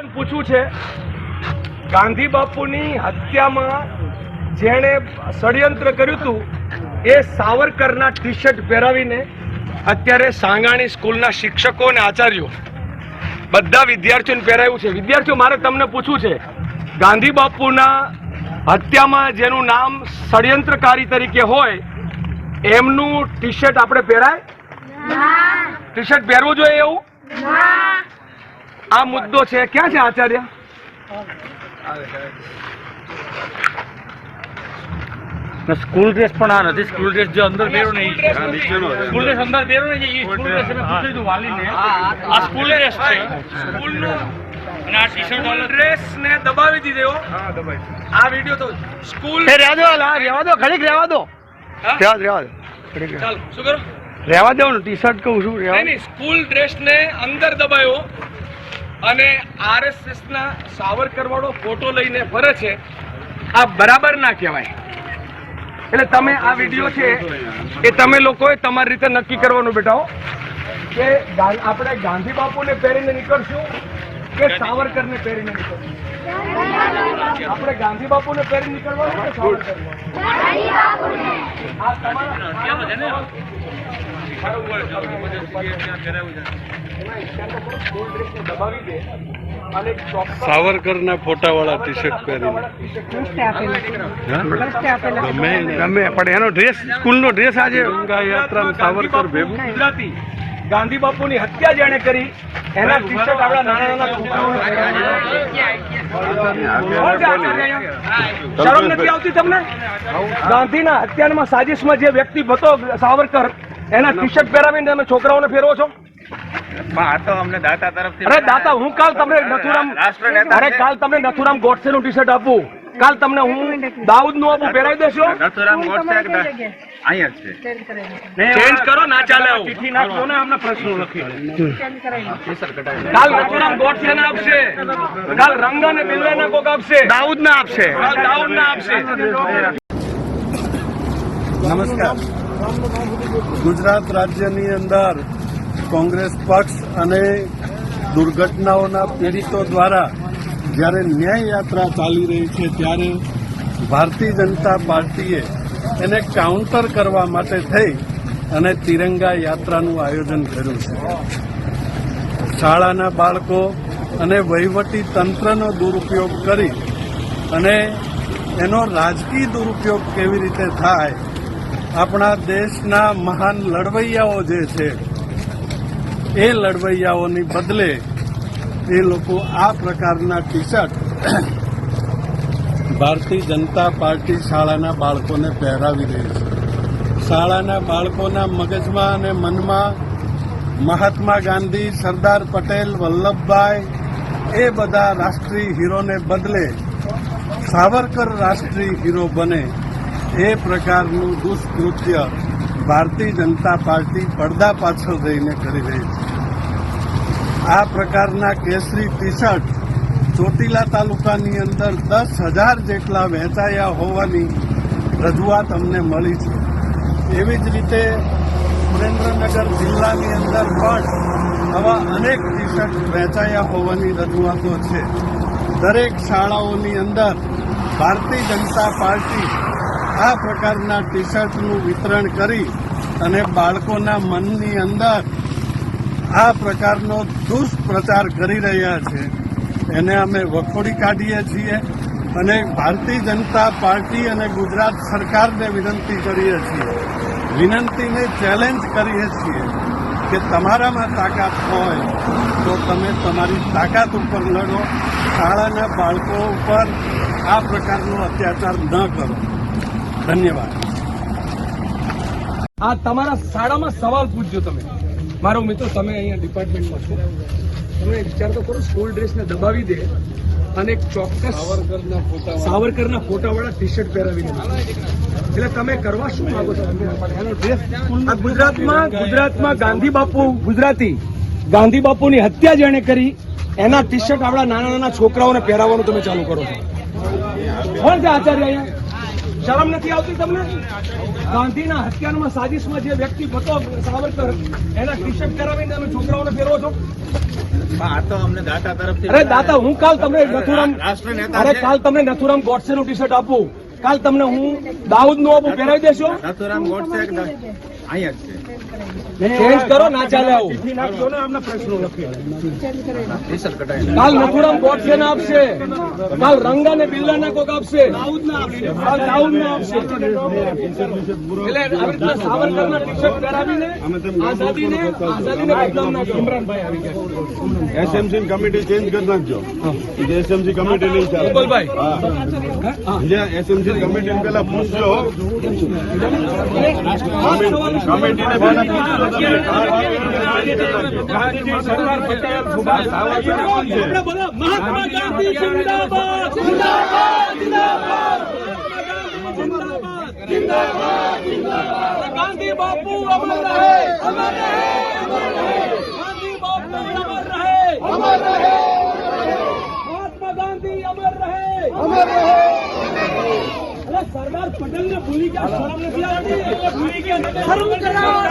પૂછવું છે ગાંધી બાપુની હત્યામાં જેણે ષડયંત્ર કર્યું હતું એ સાવરકરના ટી શર્ટ પહેરાવીને અત્યારે સાંગાણી સ્કૂલના શિક્ષકો અને આચાર્યો બધા વિદ્યાર્થીઓને પહેરાવ્યું છે. વિદ્યાર્થીઓ મારે તમને પૂછવું છે ગાંધી બાપુના હત્યામાં જેનું નામ ષડયંત્રકારી તરીકે હોય એમનું ટી શર્ટ આપણે પહેરાય? ટી શર્ટ પહેરવું જોઈએ એવું? આ મુદ્દો છે. ક્યાં છે આચાર્ય? સ્કૂલ ડ્રેસ પણ આ નથી. સ્કૂલ ડ્રેસ જો અંદર પહેરો ને સ્કૂલ ડ્રેસ નથી. સ્કૂલ ડ્રેસ અંદર પહેરો ને સ્કૂલ ડ્રેસ મેં પૂછ્યું હતું વાલીને. આ સ્કૂલ ડ્રેસ છે. સ્કૂલનો અને આ ટી શર્ટ વાળો ડ્રેસ ને દબાવી દીધો આ વિડિયો તો સ્કૂલ રહેવા દો રહેવા દો ઘડીક રહેવા દો. રહેવા રહેવા દો. ઘડીક ચાલ શું કરો? રહેવા દો ને ટી શર્ટ કહું છું રહેવા નહીં નહીં સ્કૂલ ડ્રેસ ને અંદર દબાયો. અને આરએસએસના સાવરકરવાળો સાવરકર વાળો ફોટો લઈને ફરે છે. આ બરાબર ના કહેવાય. એટલે તમે આ વીડિયો છે એ તમે લોકોએ તમારી રીતે નક્કી કરવાનું બેટાઓ કે આપણે ગાંધી બાપુને પહેરીને નીકળશું કે સાવરકરને પહેરીને નીકળશું? આપણે ગાંધી બાપુને પહેરી નીકળવાનું કે સાવરકરને? આ તમારા સાવરકરના ફોટાવાળા ટી શર્ટ પહેરીને. ગમે ગમે પણ એનો ડ્રેસ સ્કૂલનો ડ્રેસ આજે ગંગા યાત્રા સાવરકર ભેગું. ગુજરાતી ગાંધી બાપુની હત્યા જેણે કરી એના ટી શર્ટ આપણા નાના? શરમ નથી આવતી તમને? ગાંધીના હત્યામાં સાજિશમાં જે વ્યક્તિ હતો સાવરકર એના ટી શર્ટ પહેરાવીને તમે છોકરાઓને ફેરવો છો? આ તો અમને અરે દાતા હું કાલ તમને નથુરામ અરે કાલ તમને નથુરામ ગોડસે નું ટી શર્ટ આપું. કાલ તમને હું દાઉદનું આપું પહેરાવી દેશો. નથુરામ ગોડસે અહીંયા જ છે. ચેન્જ કરો ના ચાલે ચિઠ્ઠી નાખજો ને આમને પ્રશ્નો લખી કાલ નથુરામ ગોડસે ને આપશે. કાલ રંગ અને બિલ્લાના કોક આપશે. દાઉદ ના આપશે. કાલ દાઉદ ના આપશે. નમસ્કાર. ગુજરાત રાજ્યની અંદર કોંગ્રેસ પક્ષ અને દુર્ઘટનાઓના પીડિતો દ્વારા જ્યારે ન્યાય યાત્રા ચાલી રહી છે, ત્યારે ભારતીય જનતા પાર્ટીએ એને કાઉન્ટર કરવા માટે થઈ અને તિરંગા યાત્રાનું આયોજન કર્યું છે. શાળાના બાળકો અને વહીવટી તંત્રનો દુરુપયોગ કરી અને એનો રાજકીય દુરુપયોગ કેવી રીતે થાય, આપણા દેશના મહાન લડવૈયાઓ જે છે એ લડવૈયાઓની બદલે એ લોકો આ પ્રકારના T shirt Bharatiya Janata party શાળાના બાળકોને પહેરાવી રહી છે. શાળાના બાળકોના મગજમાં અને મનમાં મહાત્મા ગાંધી, સરદાર પટેલ, વલ્લભભાઈ, એ બધા રાષ્ટ્રીય હીરોને બદલે સાવરકર રાષ્ટ્રીય હીરો બને એ પ્રકારનું દુષ્કૃત્ય ભારતીય જનતા પાર્ટી પડદા પાછળ રહીને કરી રહી છે. આ પ્રકારના કેસરી ટી શર્ટ ચોટીલા તાલુકાની અંદર દસ હજાર જેટલા વહેંચાયા હોવાની રજૂઆત અમને મળી છે. એવી જ રીતે સુરેન્દ્રનગર જિલ્લાની અંદર પણ આવા અનેક ટી શર્ટ વહેંચાયા હોવાની રજૂઆતો છે. દરેક શાળાઓની અંદર ભારતીય જનતા પાર્ટી આ પ્રકારના ટી શર્ટનું વિતરણ કરી અને બાળકોના મનની અંદર આ પ્રકારનો દુષ્પ્રચાર કરી રહ્યા છે. એને અમે વખોડી કાઢીએ છીએ અને ભારતીય જનતા પાર્ટી અને ગુજરાત સરકારને વિનંતી કરીએ છીએ. વિનંતીને ચેલેન્જ કરીએ છીએ કે તમારામાં તાકાત હોય તો તમે તમારી તાકાત ઉપર લડો. શાળાના બાળકો ઉપર આ પ્રકારનો અત્યાચાર ન કરો. ધન્યવાદ. આ તમારા શાળામાં સવાલ પૂછજો તમે. મારો મિત્રો તમે અહીંયા ડિપાર્ટમેન્ટમાં છો. તમે વિચાર તો કરો સ્કૂલ ડ્રેસને દબાવી દે અને ચોક્કસ સાવરકરના ફોટા સાવરકરના ફોટાવાળા ટી શર્ટ પહેરાવીને એટલે તમે કરવા શું માંગો છો? એનો ડ્રેસ ગુજરાતમાં ગુજરાતમાં ગાંધી બાપુ ગુજરાતી ગાંધી બાપુની હત્યા જેણે કરી. એના ટી શર્ટ આપણા નાના નાના છોકરાઓને પહેરાવવાનું તમે ચાલુ કરો છો. કોણ છે આચાર્ય અહીંયા. શરમ નથી આવતી તમને? ગાંધીના હત્યામાં સાજિશમાં જે વ્યક્તિ હતો સાવરકર એના ટીશર્ટ કરાવીને તમે છોકરાઓને ફેરવો છો? દાતા અરે દાદા હું કાલ તમને નથુરામ અરે કાલ તમને નથુરામ ગોડસે નું ટી શર્ટ આપું. કાલ તમને હું દાઉદનું આપું પહેરાવી દેશો. નથુરામ ગોડસે અહીંયા જ છે. ચેન્જ કરો ના ચાલે આવું. કાલ નથુરામ ગોડસે ના આપશે કાલ રંગા ને બિરલા ના કોક આપશે. કાલ દાઉદ ના આપશે. એટલે આવી રીતના સાવરકર ના શર્ટ પહેરાવીને આઝાદીને આઝાદીને બદનામ ના ઇમરાનભાઈ આવી ગયા. એસએમસી કમિટી ચેન્જ કરી નાખજો. જે એસએમસી કમિટી નહીં ચાલે. ગોપાલભાઈ. જે એસએમસી કમિટી પેલા પૂછજો. કમિટીને મહાત્મા ગાંધી જિંદાબાદ જિંદાબાદ જિંદાબાદ જિંદાબાદ જિંદાબાદ ગાંધી બાપુ અમર રહે અમર રહે અમર રહે ગાંધી બાપુ અમર રહે અમર રહે મહાત્મા ગાંધી અમર રહે અમર રહે સરદાર પટેલ ને ભૂલી ગયા શરમ નથી આવતી? ભૂલી ગયા. શરમ કરાવો